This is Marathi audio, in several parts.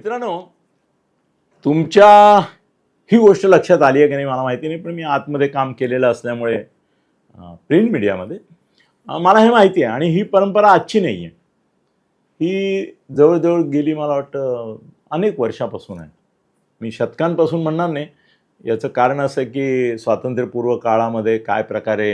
मित्रांनो तुमच्या ही गोष्ट लक्षात आली आहे की नाही मला माहिती नाही पण मी आतमध्ये काम केलेलं असल्यामुळे प्रिंट मीडियामध्ये मला हे माहिती आहे आणि ही परंपरा आजची नाही आहे ही जवळजवळ गेली मला वाटतं अनेक वर्षापासून आहे. मी शतकांपासून म्हणणार नाही. याचं कारण असं आहे की स्वातंत्र्यपूर्व काळामध्ये काय प्रकारे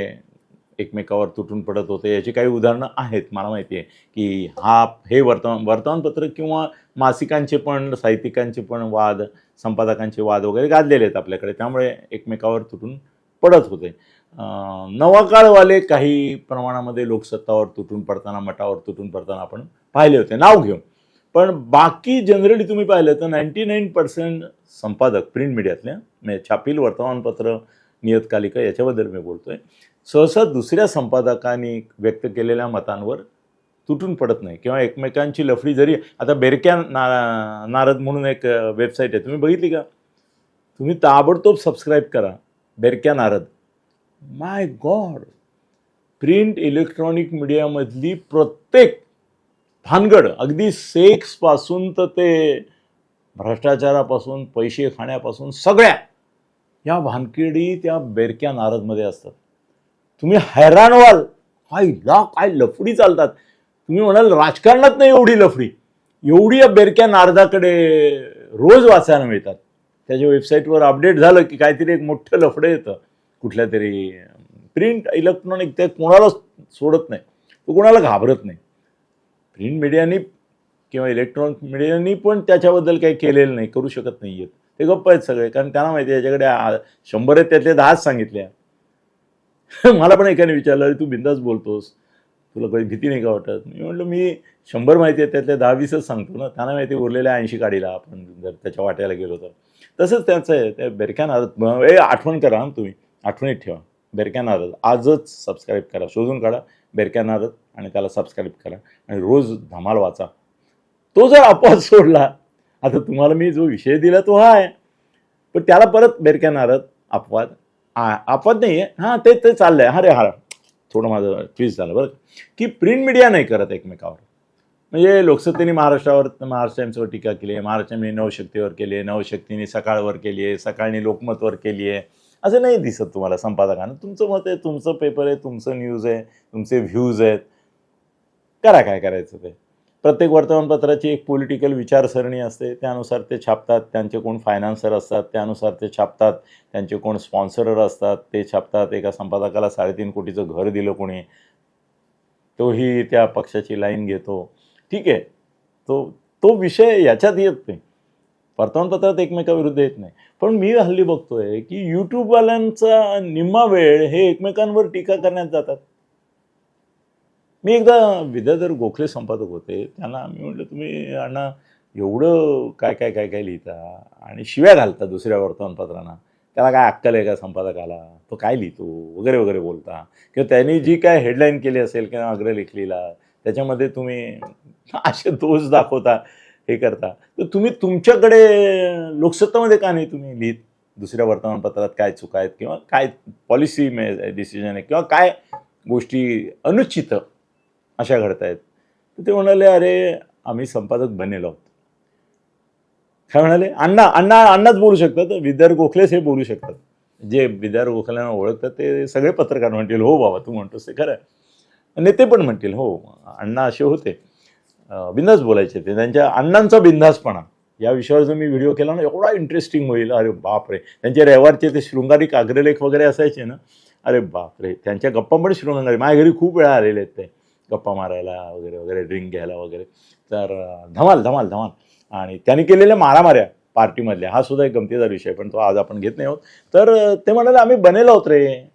एकमेकावर तुटून पडत होते. याची काही उदाहरणं आहेत मला माहिती आहे की हा हे वर्तमान वर्तमानपत्र किंवा मासिकांचे पण साहित्यिकांचे पण वाद संपादकांचे वाद वगैरे गाजलेले आहेत आपल्याकडे. त्यामुळे एकमेकावर तुटून पडत होते. नवाकाळवाले काही प्रमाणामध्ये लोकसत्तावर तुटून पडताना मठावर तुटून पडताना आपण पाहिले होते. नाव घेऊन. पण बाकी जनरली तुम्ही पाहिलं तर नाईन्टी नाईन पर्सेंट संपादक प्रिंट मीडियातल्या म्हणजे छापील वर्तमानपत्र नियतकालिका याच्याबद्दल मी बोलतो आहे सहसा दुसऱ्या संपादकांनी व्यक्त केलेल्या मतांवर तुटून पडत नाही किंवा एकमेकांची लफडी जरी आता बेरक्या ना नारद म्हणून एक वेबसाईट आहे. तुम्ही बघितली का? तुम्ही ताबडतोब सबस्क्राईब करा Berkya Narad. My God print electronic मीडियामधली प्रत्येक भानगड अगदी सेक्सपासून तर ते भ्रष्टाचारापासून पैसे खाण्यापासून सगळ्या या भानकिडी त्या बेरक्या नारदमध्ये असतात. तुम्ही हैराण व्हाल. काय ला काय लफडी चालतात. तुम्ही म्हणाल राजकारणात नाही एवढी लफडी. एवढी या बेरक्या नारदाकडे रोज वाचायला मिळतात. त्याच्या वेबसाईटवर अपडेट झालं की काहीतरी एक मोठं लफडं येतं. कुठल्या तरी प्रिंट इलेक्ट्रॉनिक ते कोणाला सोडत नाही. तो कोणाला घाबरत नाही. प्रिंट मीडियानी किंवा इलेक्ट्रॉनिक मीडियानी पण त्याच्याबद्दल काही केलेलं नाही करू शकत नाही आहेत ते गप्प आहेत सगळे. कारण त्यांना माहिती आहे याच्याकडे शंभर आहेत त्यातले दहाच सांगितल्या मला पण एकाने विचारलं अरे तू बिंदास बोलतोस. तुला काही भीती नाही का वाटत? मी म्हटलं मी शंभर माहिती आहे त्यातल्या दहा वीसच सांगतो ना. त्यांना माहिती उरलेल्या ऐंशी काढीला आपण जर त्याच्या वाट्याला गेलो तर. तसंच त्याचं आहे त्या बेरक्या नारद ए आठवण करा तुम्ही. आठवणीत ठेवा. बेरक्या नारद. आजच सबस्क्राईब करा. शोधून काढा. बेरक्या नारद आणि त्याला सबस्क्राईब करा. आणि रोज धमाल वाचा. तो जर अपवाद सोडला आता तुम्हाला मी जो विषय दिला तो हा आहे. पण त्याला परत बेरक्या नारद अपवाद आपत नाही आहे हां ते ते चाललंय. आहे अरे हा. थोडं माझं ट्विस्ट झालं बरं की. प्रिंट मीडिया नाही करत एकमेकावर. म्हणजे लोकसत्तेने महाराष्ट्रावर महाराष्ट्र टाईम्सवर टीका केली आहे. महाराष्ट्राने नवशक्तीवर केली आहे. नवशक्तीने सकाळवर केली आहे. सकाळने लोकमतवर केली आहे. असं नाही दिसत तुम्हाला संपादकांना. तुमचं मत आहे तुमचं पेपर आहे तुमचं न्यूज आहे तुमचे व्ह्यूज आहेत. करा काय करायचं ते? प्रत्येक वर्तमानपत्राची एक पॉलिटिकल विचारसरणी असते. त्यानुसार ते छापतात. त्यांचे कोण फायनान्सर असतात त्यानुसार ते छापतात. त्यांचे कोण स्पॉन्सरर असतात ते छापतात. एका संपादकाला साडेतीन कोटीचं घर दिलं कोणी तोही त्या पक्षाची लाईन घेतो. ठीक आहे. तो तो विषय याच्यात येत नाही. वर्तमानपत्रात एकमेकाविरुद्ध येत नाही. पण मी हल्ली बघतोय की यूट्यूबवाल्यांचा निम्मा वेळ हे एकमेकांवर टीका करण्यात जातात. मी एकदा विद्याधर गोखले संपादक होते. त्यांना मी म्हटलं तुम्ही अण्णा एवढं काय काय काय काय लिहिता? आणि शिव्या घालता दुसऱ्या वर्तमानपत्रांना. त्याला काय अक्कल आहे का संपादकाला? तो काय लिहितो? वगैरे वगैरे बोलता. किंवा त्यांनी जी काय हेडलाईन केली असेल किंवा अग्रलेख लिहिला त्याच्यामध्ये तुम्ही असे दोष दाखवता हे करता. तर तुम्ही तुमच्याकडे लोकसत्तामध्ये का नाही तुम्ही लिहित? दुसऱ्या वर्तमानपत्रात काय चुका आहेत? किंवा काय पॉलिसी डिसिजन आहे? किंवा काय गोष्टी अनुचित अशा घडत आहेत तर ते म्हणाले अरे आम्ही संपादक बनेल आहोत. काय म्हणाले? अण्णा अण्णा अण्णाच बोलू शकतात. विद्यार गोखलेच हे बोलू शकतात. जे विद्यार गोखल्यांना ओळखतात ते सगळे पत्रकार म्हणतील हो बाबा तू म्हणतोस ते खरं आहे. नेते पण म्हणतील हो अण्णा असे होते. बिंदास बोलायचे ते. त्यांच्या अण्णांचा बिंदासपणा. या विषयावर जर मी व्हिडिओ केला ना एवढा इंटरेस्टिंग होईल. अरे बापरे. त्यांचे रविवारचे ते शृंगारिक अग्रलेख वगैरे असायचे ना. अरे बापरे. त्यांच्या गप्पा पण शृंगारी. माझ्या घरी खूप वेळा आलेले आहेत ते. गप्पा मारायला वगैरे वगैरे ड्रिंक घ्यायला वगैरे. तर धमाल धमाल धमाल. आणि त्यांनी केलेल्या मारामाऱ्या पार्टीमधल्या हा सुद्धा एक गमतीदार विषय पण तो आज आपण घेत नाही आहोत. तर ते म्हणाले आम्ही बनेल आहोत रे.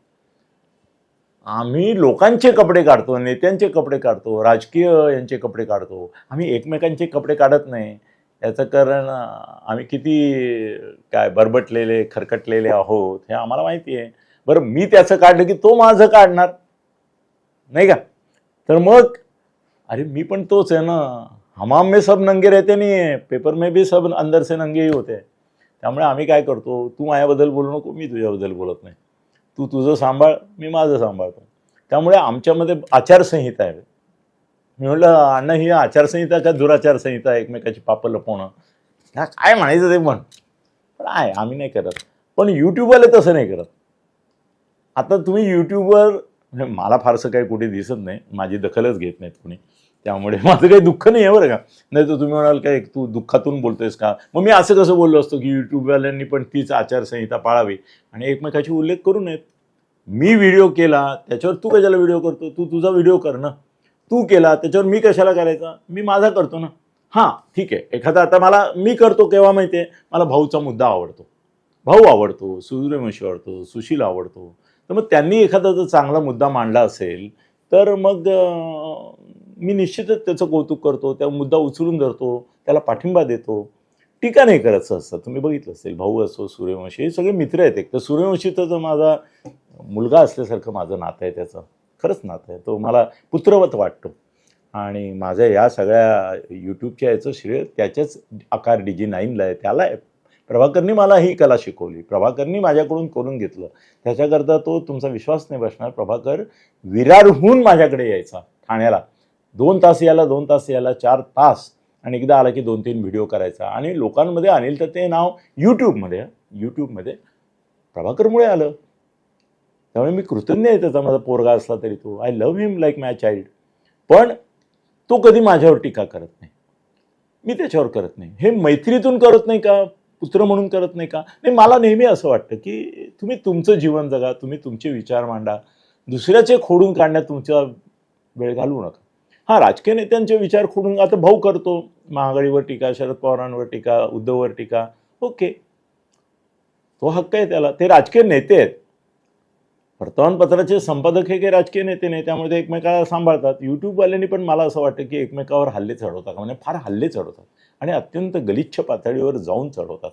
आम्ही लोकांचे कपडे काढतो नेत्यांचे कपडे काढतो राजकीय यांचे कपडे काढतो. आम्ही एकमेकांचे कपडे काढत नाही. याचं कारण आम्ही किती काय बरबटलेले खरकटलेले आहोत हे आम्हाला माहिती आहे. बरं मी त्याचं काढलं की तो माझं काढणार. नाही का? तर मग अरे मी पण तोच आहे ना. हमाम में सब नंगे रहते नाही आहे पेपर में भी सब अंदर से नंगेही होते त्यामुळे आम्ही काय करतो तू माझ्याबद्दल बोलू नको मी तुझ्याबद्दल बोलत नाही. तू तुझं सांभाळ मी माझं सांभाळतो. त्यामुळे आमच्यामध्ये आचारसंहिता आहे. मी म्हटलं अण्णा ही आचारसंहिता का दुराचारसंहिता एकमेकाची पापं लपवणं? ह्या काय म्हणायचं ते पण? पण आहे आम्ही नाही करत. पण यूट्यूबवाले तसं नाही करत. आता तुम्ही यूट्यूबवर म्हणजे मला फारसं काही कुठे दिसत नाही. माझी दखलच घेत नाहीत कुणी. त्यामुळे माझं काही दुःख नाही आहे बरं का. नाही तर तुम्ही म्हणाल काय तू दुःखातून बोलतोयस का? मग मी असं कसं बोललो असतो की यूट्यूबवाल्यांनी पण तीच आचारसंहिता पाळावी. आणि एकमेकाची उल्लेख करू नयेत. मी व्हिडिओ केला त्याच्यावर तू कशाला व्हिडिओ करतो? तू तुझा व्हिडिओ कर ना. तू केला त्याच्यावर मी कशाला करायचा? मी माझा करतो ना. हां ठीक आहे. एखादा आता मला मी करतो केव्हा माहिती आहे? मला भाऊचा मुद्दा आवडतो. भाऊ आवडतो सूर्यवंशी आवडतो सुशील आवडतो तर मग त्यांनी एखादा जर चांगला मुद्दा मांडला असेल तर मग मी निश्चितच त्याचं कौतुक करतो त्या मुद्दा उचलून धरतो त्याला पाठिंबा देतो. टीका नाही करत सहसा. तुम्ही बघितलं असेल भाऊ असो सूर्यवंशी हे सगळे मित्र आहेत एक. तर सूर्यवंशीचा जो माझा मुलगा असल्यासारखं माझं नातं आहे त्याचं खरंच नातं आहे. तो मला पुत्रवत वाटतो. आणि माझ्या या सगळ्या यूट्यूबच्या याचं श्रेय त्याच्याच आकार डी जी नाईनला आहे त्याला आहे. प्रभाकरनी मला ही कला शिकवली. प्रभाकरनी माझ्याकडून करून घेतलं. त्याच्याकरता तो तुमचा विश्वास नाही बसणार. प्रभाकर विरारहून माझ्याकडे यायचा ठाण्याला. दोन तास यायला दोन तास यायला चार तास आणि एकदा आला की दोन तीन व्हिडिओ करायचा. आणि लोकांमध्ये अनिल तर ते नाव यूट्यूबमध्ये यूट्यूबमध्ये प्रभाकरमुळे आलं. त्यामुळे मी कृतज्ञ आहे त्याचा. माझा पोरगा असला तरी तो. I love him like my child पण तो कधी माझ्यावर टीका करत नाही. मी त्याच्यावर करत नाही. हे मैत्रीतून करत नाही का? पुत्र म्हणून करत नाही का? नाही मला नेहमी असं वाटतं की तुम्ही तुमचं जीवन जगा तुम्ही तुमचे विचार मांडा. दुसऱ्याचे खोडून काढण्यात तुमचा वेळ घालवू नका. हा राजकीय नेत्यांचे विचार खोडून आता भाऊ करतो महाआघाडीवर टीका शरद पवारांवर टीका उद्धववर टीका. ओके. तो हक्क आहे त्याला. ते राजकीय नेते आहेत. वर्तमानपत्राचे संपादक हे काही राजकीय नेते नाही त्यामुळे ते एकमेकाला सांभाळतात. यूट्यूबवाल्यांनी पण मला असं वाटतं की एकमेकावर हल्ले चढवतात. म्हणजे फार हल्ले चढवतात. आणि अत्यंत गलिच्छ पातळीवर जाऊन चढवतात.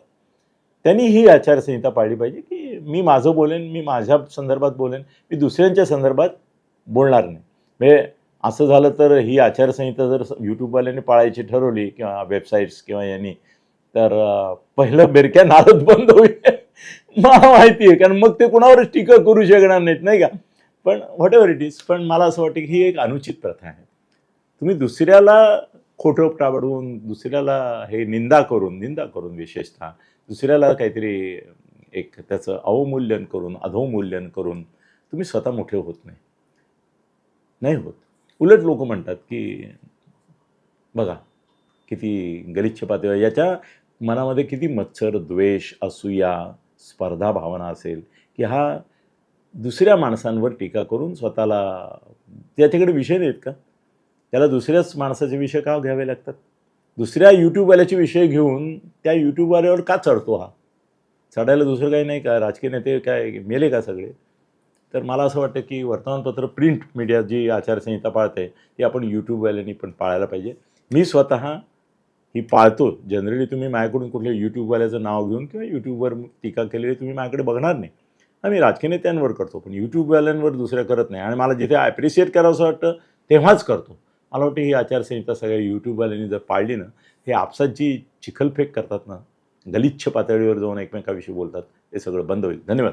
त्यांनी ही आचारसंहिता पाळली पाहिजे की मी माझं बोलेन मी माझ्या संदर्भात बोलेन मी दुसऱ्यांच्या संदर्भात बोलणार नाही. म्हणजे असं झालं तर ही आचारसंहिता जर यूट्यूबवाल्यांनी पाळायची ठरवली किंवा वेबसाईट्स किंवा यांनी तर पहिलं बेरक्या नारद बंद होईल. मला माहिती आहे कारण मग ते कुणावरच टीका करू शकणार नाहीत नाही का? पण व्हॉट एव्हर इट इज पण मला असं वाटतं की ही एक अनुचित प्रथा आहे. तुम्ही दुसऱ्याला खोटं टाबडून दुसऱ्याला हे निंदा करून निंदा करून विशेषतः दुसऱ्याला काहीतरी एक त्याचं अवमूल्यन करून अधोमूल्यन करून तुम्ही स्वतः मोठे होत नाही. नाही होत. उलट लोक म्हणतात की बघा किती गलिच्छ पातळीवर याच्या मनामध्ये किती मत्सर द्वेष असूया स्पर्धा भावना असेल की हा दुसऱ्या माणसांवर टीका करून स्वतःला त्याच्याकडे विषय नाहीत का? त्याला दुसऱ्याच माणसाचे विषय का घ्यावे लागतात? दुसऱ्या यूट्यूबवाल्याचे विषय घेऊन त्या यूट्यूबवाल्यावर का चढतो हा? चढायला दुसरं काही नाही का? राजकीय नेते काय मेले का सगळे? तर मला असं वाटतं की वर्तमानपत्र प्रिंट मीडिया जी आचारसंहिता पाळते ती आपण यूट्यूबवाल्यांनी पण पाळायला पाहिजे. मी स्वतः ही पाळतो. जनरली तुम्ही माझ्याकडून कुठल्या यूट्यूबवाल्याचं नाव घेऊन किंवा यूट्यूबवर टीका केलेली तुम्ही माझ्याकडे बघणार नाही. आम्ही राजकीय नेत्यांवर करतो पण यूट्यूबवाल्यांवर दुसऱ्या करत नाही. आणि मला जिथे ॲप्रिशिएट करावं असं वाटतं तेव्हाच करतो. मला वाटतं ही आचारसंहिता सगळ्या यूट्यूबवाल्यांनी जर पाळली ना हे आपसात जी चिखलफेक करतात ना गलिच्छ पातळीवर जाऊन एकमेकाविषयी बोलतात हे सगळं बंद होईल. धन्यवाद.